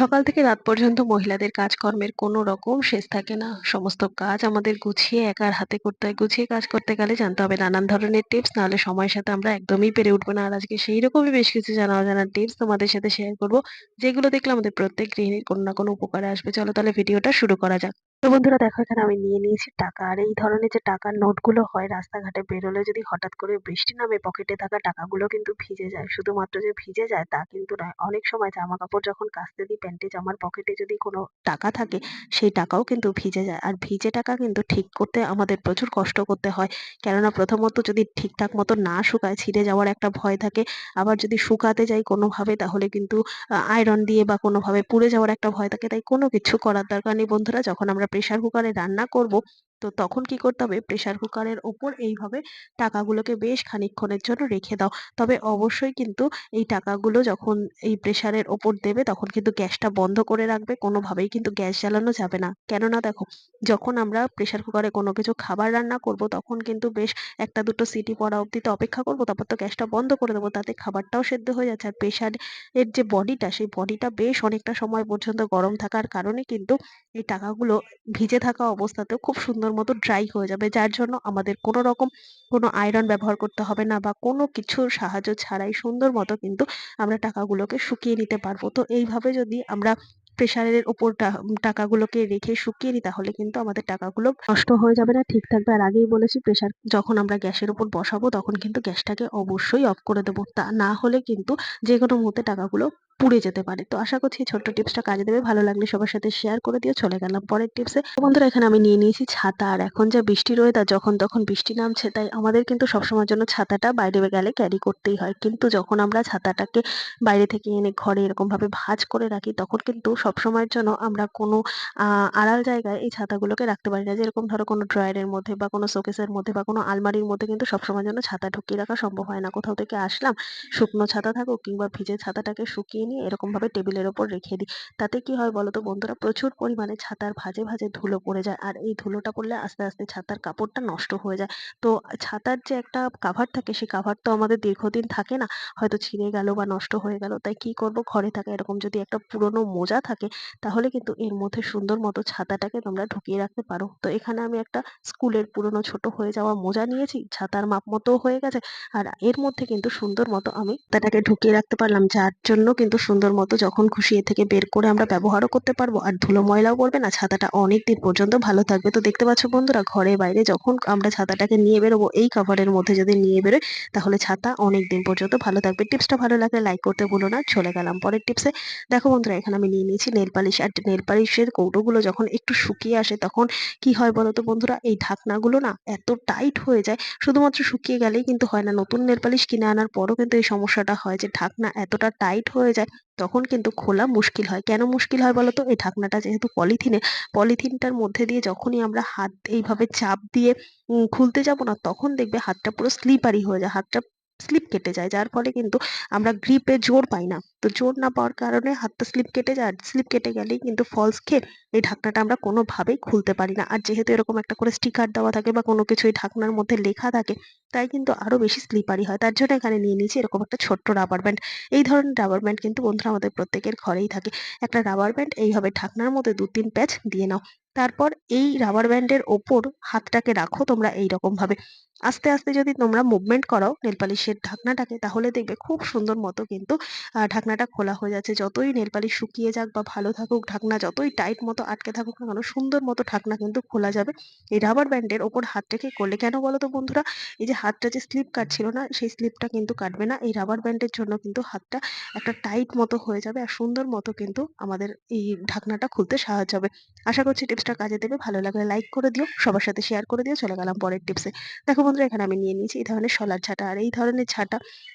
সকাল থেকে রাত পর্যন্ত মহিলাদের কাজকর্মের কোনো রকম শেষ থাকে না। সমস্ত কাজ আমাদের গুছিয়ে একার হাতে করতে হয়। গুছিয়ে কাজ করতে গেলে জানতে হবে নানান ধরনের টিপস, নাহলে সময়ের সাথে আমরা একদমই পেরে উঠবো না। আর আজকে সেই রকমই বেশ কিছু জানা অজানা টিপস তোমাদের সাথে শেয়ার করব। যেগুলো দেখলে আমাদের প্রত্যেক গৃহিণীর কোনো না কোনো উপকারে আসবে। চলো তাহলে ভিডিওটা শুরু করা যাক। তো বন্ধুরা দেখো, এখানে আমি নিয়ে নিয়েছি টাকা। আর এই ধরনের যে টাকার নোটগুলো হয় রাস্তাঘাটে বেরোলে যদি হঠাৎ করে বৃষ্টি নামে পকেটে থাকা টাকাগুলো কিন্তু ভিজে যায়। শুধুমাত্র যে ভিজে যায় তা কিন্তু নয়। অনেক সময় জামা কাপড় যখন কাচতে দিই, প্যান্টে জামার পকেটে যদি কোনো টাকা থাকে, সেই টাকাও কিন্তু ভিজে যায়। আর ভিজে টাকা কিন্তু ঠিক করতে আমাদের প্রচুর কষ্ট করতে হয়। কেননা প্রথমত যদি ঠিকঠাক মতো না শুকায়, ছিঁড়ে যাওয়ার একটা ভয় থাকে। আবার যদি শুকাতে যাই কোনোভাবে, তাহলে কিন্তু আয়রন দিয়ে বা কোনোভাবে পুড়ে যাওয়ার একটা ভয় থাকে। তাই কোনো কিছু করার দরকার নেই বন্ধুরা। যখন আমরা প্রেসার কুকারে রান্না করব তো তখন কি করতে হবে প্রেসার কুকারের ওপর এইভাবে টাকাগুলোকে বেশ খানিকক্ষণের জন্য রেখে দাও। তবে অবশ্যই কিন্তু এই টাকাগুলো যখন এই প্রেসারের ওপর দেবে তখন কিন্তু গ্যাসটা বন্ধ করে রাখবে। কোনোভাবেই কিন্তু গ্যাস জ্বালানো যাবে না। কেননা দেখো, যখন আমরা প্রেসার কুকারে কোনো কিছু খাবার রান্না করব তখন কিন্তু বেশ একটা দুটো সিটি পড়া অব্দি তো অপেক্ষা করব। তারপর তো গ্যাসটা বন্ধ করে দেবো তাতে খাবারটাও সেদ্ধ হয়ে যাচ্ছে। আর প্রেসার এর যে বডিটা সেই বডিটা বেশ অনেকটা সময় পর্যন্ত গরম থাকার কারণে কিন্তু এই টাকাগুলো ভিজে থাকা অবস্থাতেও খুব সুন্দর মতো ড্রাই হয়ে যাবে। যার জন্য আমাদের কোনো রকম কোনো আয়রন ব্যবহার করতে হবে না বা কোনো কিছুর সাহায্য ছাড়াই সুন্দর মতো কিন্তু আমরা টাকাগুলোকে শুকিয়ে নিতে পারব। তো এইভাবে যদি আমরা প্রেসারের ওপর টাকাগুলোকে রেখে শুকিয়ে নিই তাহলে কিন্তু আমাদের টাকাগুলো নষ্ট হয়ে যাবে না, ঠিক থাকবে। আর আগেই বলেছি প্রেসার যখন আমরা গ্যাসের উপর বসাবো তখন কিন্তু গ্যাসটাকে অবশ্যই অফ করে দেবো। তা না হলে কিন্তু যেকোনো মুহূর্তে টাকাগুলো পুড়ে যেতে পারে। তো আশা করছি ছোট্ট টিপসটা কাজে দেবে। ভালো লাগলে সবার সাথে শেয়ার করে দিও। চলে গেলাম পরের টিপসে। বন্ধুরা, এখানে আমি নিয়ে নিয়েছি ছাতা। আর এখন যা বৃষ্টির ওয়েদার যখন তখন বৃষ্টি নামছে, তাই আমাদের কিন্তু সবসময়ের জন্য ছাতাটা বাইরে গেলে ক্যারি করতেই হয়। কিন্তু যখন আমরা ছাতাটাকে বাইরে থেকে এনে ঘরে এরকমভাবে ভাঁজ করে রাখি, তখন কিন্তু সবসময়ের জন্য আমরা কোনো আড়াল জায়গায় এই ছাতাগুলোকে রাখতে পারি না। যেরকম ধরো কোনো ড্রয়ারের মধ্যে বা কোনো শোকেসের মধ্যে বা কোনো আলমারির মধ্যে কিন্তু সবসময়ের জন্য ছাতা ঢুকিয়ে রাখা সম্ভব হয় না। কোথাও থেকে আসলাম, শুকনো ছাতা থাকুক কিংবা ভিজে ছাতাটাকে শুকিয়ে নিয়ে এরকমভাবে টেবিলের ওপর রেখে দিই। তাতে কি হয় বলো তো বন্ধুরা প্রচুর পরিমাণে ছাতার ভাঁজে, ভাঁজে ধুলো পড়ে যায়। আর এই ধুলোটা পড়লে আস্তে, আস্তে ছাতার কাপড়টা নষ্ট হয়ে যায়। তো ছাতার যে একটা কাভার থাকে সেই কাভার তো আমাদের দীর্ঘদিন থাকে না। হয়তো ছিঁড়ে গেল বা নষ্ট হয়ে গেল। তাই কি করব ঘরে থাকা এরকম যদি একটা পুরনো মোজা থাকে তাহলে কিন্তু এর মধ্যে সুন্দর মতো ছাতাটাকে তোমরা ঢুকিয়ে রাখতে পারো। তো এখানে আমি একটা স্কুলের পুরনো ছোট হয়ে যাওয়া মোজা নিয়েছি। ছাতার মাপ মতো হয়ে গেছে। আর এর মধ্যে কিন্তু সুন্দর মতো আমি ছাতাটাকে ঢুকিয়ে রাখতে পারলাম। যার জন্য কিন্তু সুন্দর মতো যখন খুশি এ থেকে বের করে আমরা ব্যবহারও করতে পারব। আর ধুলো ময়লাও পড়বে না। ছাতাটা অনেকদিন পর্যন্ত ভালো থাকবে। তো দেখতে পাচ্ছ বন্ধুরা, ঘরে বাইরে যখন আমরা ছাতাটাকে নিয়ে বেরোবো, এই কাভারের মধ্যে যদি নিয়ে বেরোয় তাহলে ছাতা অনেকদিন পর্যন্ত ভালো থাকবে। টিপসটা ভালো লাগলে লাইক করতে ভুলো না। চলে গেলাম পরের টিপসে। দেখো বন্ধুরা, এখানে আমি নিয়ে নিয়েছি নেল পালিশ। আর নেল পালিশের কৌটোগুলো যখন একটু শুকিয়ে আসে, তখন কি হয় বলো তো বন্ধুরা, এই ঢাকনাগুলো না এত টাইট হয়ে যায়, শুধুমাত্র শুকিয়ে গেলেই কিন্তু হয় না। নতুন নেল পালিশ কিনে আনার পরও কিন্তু এই সমস্যাটা হয় যে ঢাকনা এতটা টাইট হয়ে যায় তখন কিন্তু খোলা মুশকিল হয়। কেন মুশকিল হয় বলতো? এই ঢাকনাটা যেহেতু পলিথিনে, পলিথিনটার মধ্যে দিয়ে যখনই আমরা হাত এইভাবে চাপ দিয়ে খুলতে যাব না, তখন দেখবে হাতটা পুরো স্লিপারি হয়ে যায়। হাতটা স্লিপ কেটে যায়। যার ফলে কিন্তু আমরা গ্রিপে জোর পাই না। তো জোর না পাওয়ার কারণে হাতটা স্লিপ কেটে যায়। স্লিপ কেটে গেলেই কিন্তু ফলস খেয়ে এই ঢাকনাটা আমরা কোনোভাবেই খুলতে পারি না। আর যেহেতু এরকম একটা করে স্টিকার দেওয়া থাকে বা কোনো কিছু এই ঢাকনার মধ্যে লেখা থাকে, তাই কিন্তু আরও বেশি স্লিপারি হয়। তার জন্য এখানে নিয়ে নিয়েছি এরকম একটা ছোট্ট রাবার ব্যান্ড। এই ধরনের রাবার ব্যান্ড কিন্তু বন্ধুরা আমাদের প্রত্যেকের ঘরেই থাকে। একটা রাবার ব্যান্ড এইভাবে ঢাকনার মধ্যে ২-৩ প্যাচ দিয়ে নাও। তারপর এই রাবার ব্যান্ডের ওপর হাতটাকে রাখো তোমরা এইরকমভাবে। আস্তে, আস্তে যদি তোমরা মুভমেন্ট করাও নেল পালিশের ঢাকনাটাকে তাহলে দেখবে খুব সুন্দর মতো কিন্তু ঢাকনাটা খোলা হয়ে যাচ্ছে। যতই নেল পালিশ শুকিয়ে যাক বা ভালো থাকুক ঢাকনা যতই টাইট মতো আটকে থাকুক না কেন সুন্দর মতো ঢাকনা কিন্তু খোলা যাবে। এই রাবার ব্যান্ডের ওপর হাত রেখে করলে। কেন বলো তো বন্ধুরা? এই যে হাতটা যে স্লিপ কাটছিল না সেই স্লিপটা কিন্তু কাটবে না। এই রাবার ব্যান্ডের জন্য কিন্তু হাতটা একটা টাইট মতো হয়ে যাবে আর সুন্দর মতো কিন্তু আমাদের এই ঢাকনাটা খুলতে সাহায্য হবে। আশা করছি টিপসটা কাজে দেবে। ভালো লাগলে লাইক করে দিও। সবার সাথে শেয়ার করে দিও। চলে গেলাম পরের টিপসে। দেখো বন্ধুরা, এখানে আমি নিয়ে নিয়েছি এই ধরনের শলার ঝাঁটা। আর এই ধরনের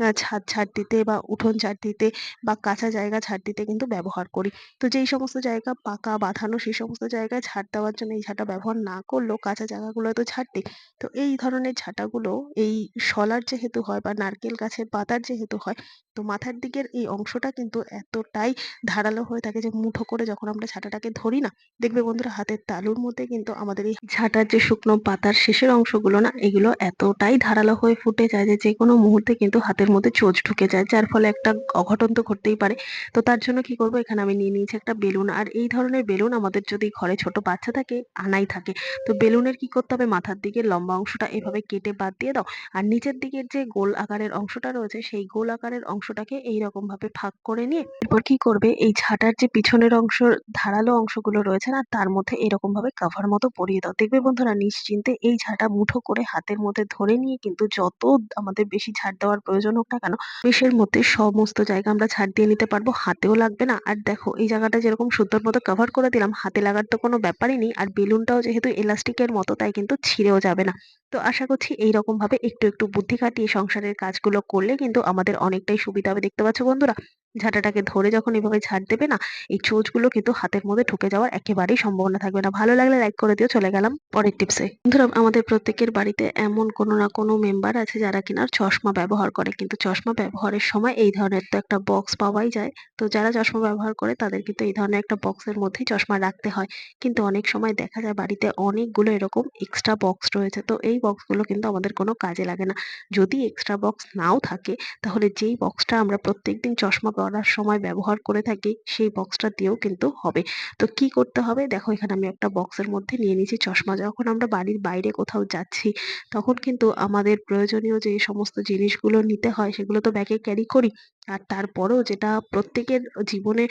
আ ছাদ ঝাড় দিতে বা উঠোন ঝাড় দিতে বা কাঁচা জায়গা ঝাড় দিতে কিন্তু ব্যবহার করি। তো যেই সমস্ত জায়গা পাকা, বাঁধানো, সেই সমস্ত জায়গায় ঝাড় দেওয়ার জন্য এই ঝাঁটা ব্যবহার না করলেও কাঁচা জায়গাগুলো তো দিই। তো এই ধরনের ঝাঁটাগুলো এই শলার যেহেতু হয় বা নারকেল গাছের পাতার যেহেতু হয়, তো মাথার দিকের এই অংশটা কিন্তু এতটাই ধারালো হয়ে থাকে যে মুঠো করে যখন আমরা ঝাঁটাটাকে ধরি না, দেখবে বন্ধুরা হাতে হাতের তালুর মধ্যে কিন্তু আমাদের এই ঝাঁটার যে শুকনো পাতার শেষের অংশগুলো না, এগুলো এতটাই ধারালো হয়ে ফুটে যায় যে যে কোনো মুহূর্তে কিন্তু হাতের মধ্যে চোঁচ ঢুকে যায়, যার ফলে একটা অঘটন তো ঘটতেই পারে। তো তার জন্য কি করব? এখানে আমি নিয়ে নিয়েছি একটা বেলুন। আর এই ধরনের বেলুন আমাদের যদি ঘরে ছোট বাচ্চা থাকে, আনাই থাকে, তো বেলুনের কি করতে হবে? মাথার দিকে লম্বা অংশটা এভাবে কেটে বাদ দিয়ে দাও। আর নিচের দিকের যে গোল আকারের অংশটা রয়েছে, সেই গোল আকারের অংশটাকে এইরকম ভাবে ফাঁক করে নিয়ে, এরপর কি করবে? এই ঝাঁটার যে পিছনের অংশ, ধারালো অংশগুলো রয়েছে না, তার মধ্যে এরকম ভাবে কাভার মতো পরিয়ে দাও। দেখবে বন্ধুরা, নিশ্চিন্তে এই ঝাঁটা মুঠো করে হাতের মধ্যে ধরে নিয়ে কিন্তু যত আমাদের বেশি ঝাড় দেওয়ার প্রয়োজন হোক না কেন বেশের মধ্যে সমস্ত জায়গা আমরা ছাড় দিয়ে নিতে পারব, হাতেও লাগবে না। আর দেখো, এই জায়গাটা যেরকম সুন্দর মতো কভার করে দিলাম, হাতে লাগার তো কোনো ব্যাপারই নেই। আর বেলুনটাও যেহেতু এলাস্টিকের মতো, তাই কিন্তু ছিঁড়েও যাবে না। তো আশা করছি এইরকম ভাবে একটু একটু বুদ্ধি খাটিয়ে সংসারের কাজগুলো করলে কিন্তু আমাদের অনেকটাই সুবিধা হবে। দেখতে পাচ্ছ বন্ধুরা? ঝাঁটাটাকে ধরে যখন এভাবে ঝাঁট দেবে না, এই চোঁচগুলো কিন্তু হাতের মধ্যে ঢুকে যাওয়ার একেবারেই সম্ভাবনা থাকবে না। ভালো লাগলে লাইক করে দিও, চলে গেলাম পরের টিপসে বন্ধুরা, আমাদের প্রত্যেকের বাড়িতে এমন কোনো না কোনো মেম্বার আছে যারা কিনা চশমা ব্যবহার করে। কিন্তু চশমা ব্যবহারের সময় এই ধরনের তো একটা বক্স পাওয়াই যায়। তো যারা চশমা ব্যবহার করে, তাদের কিন্তু এই ধরনের একটা বক্সের মধ্যেই চশমা রাখতে হয়। কিন্তু অনেক সময় দেখা যায় বাড়িতে অনেকগুলো এরকম এক্সট্রা বক্স রয়েছে। তো এই বক্সগুলো কিন্তু আমাদের কোনো কাজে লাগে না। যদি এক্সট্রা বক্স নাও থাকে, তাহলে যেই বক্সটা আমরা প্রত্যেকদিন চশমা পরার সময় ব্যবহার করে থাকি, সেই বক্সটা দিয়েও কিন্তু হবে। তো কি করতে হবে? দেখো, এখানে আমি একটা বক্সের মধ্যে নিয়ে নিয়েছি চশমা। যখন আমরা বাড়ির বাইরে কোথাও যাচ্ছি, তখন কিন্তু আমাদের প্রয়োজনীয় যে সমস্ত জিনিসগুলো নিতে হয়, সেগুলো তো ব্যাগে ক্যারি করি। আর তারপরেও যেটা প্রত্যেকের জীবনে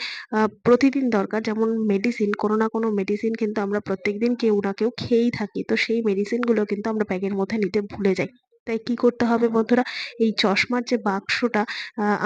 প্রতিদিন দরকার, যেমন মেডিসিন কোনো না কোনো মেডিসিন কিন্তু আমরা প্রত্যেকদিন কেউ না কেউ খেয়েই থাকি। তো সেই মেডিসিনগুলো কিন্তু আমরা ব্যাগের মধ্যে নিতে ভুলে যাই। তাই কি করতে হবে বন্ধুরা? এই চশমার যে বাক্সটা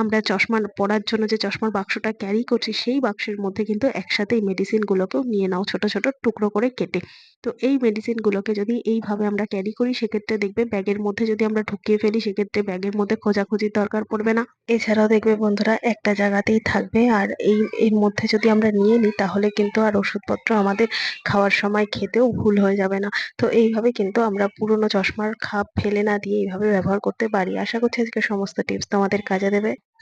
আমরা চশমা পরার জন্য যে চশমার বাক্সটা ক্যারি করছি, সেই বাক্সের মধ্যে কিন্তু একসাথে এই মেডিসিনগুলোকেও নিয়ে নাও, ছোট ছোট টুকরো করে কেটে। তো এই মেডিসিন গুলোকে যদি এইভাবে আমরা ক্যারি করি, সেক্ষেত্রে দেখবে ব্যাগের মধ্যে যদি আমরা ঢুকিয়ে ফেলি, সেক্ষেত্রে ব্যাগের মধ্যে খোঁজাখুঁজির দরকার পড়বে না। এছাড়াও দেখবে বন্ধুরা, একটা জায়গাতেই থাকবে। আর এই, এর মধ্যে যদি আমরা নিয়ে নিই, তাহলে কিন্তু আর ওষুধপত্র আমাদের খাওয়ার সময় খেতেও ভুল হয়ে যাবে না। তো এইভাবে কিন্তু আমরা পুরনো চশমার খাপ ফেলে না দিয়ে এইভাবে ব্যবহার করতে পারি। আশা করছি আজকে সমস্ত টিপস তোমাদের কাজে দেবে।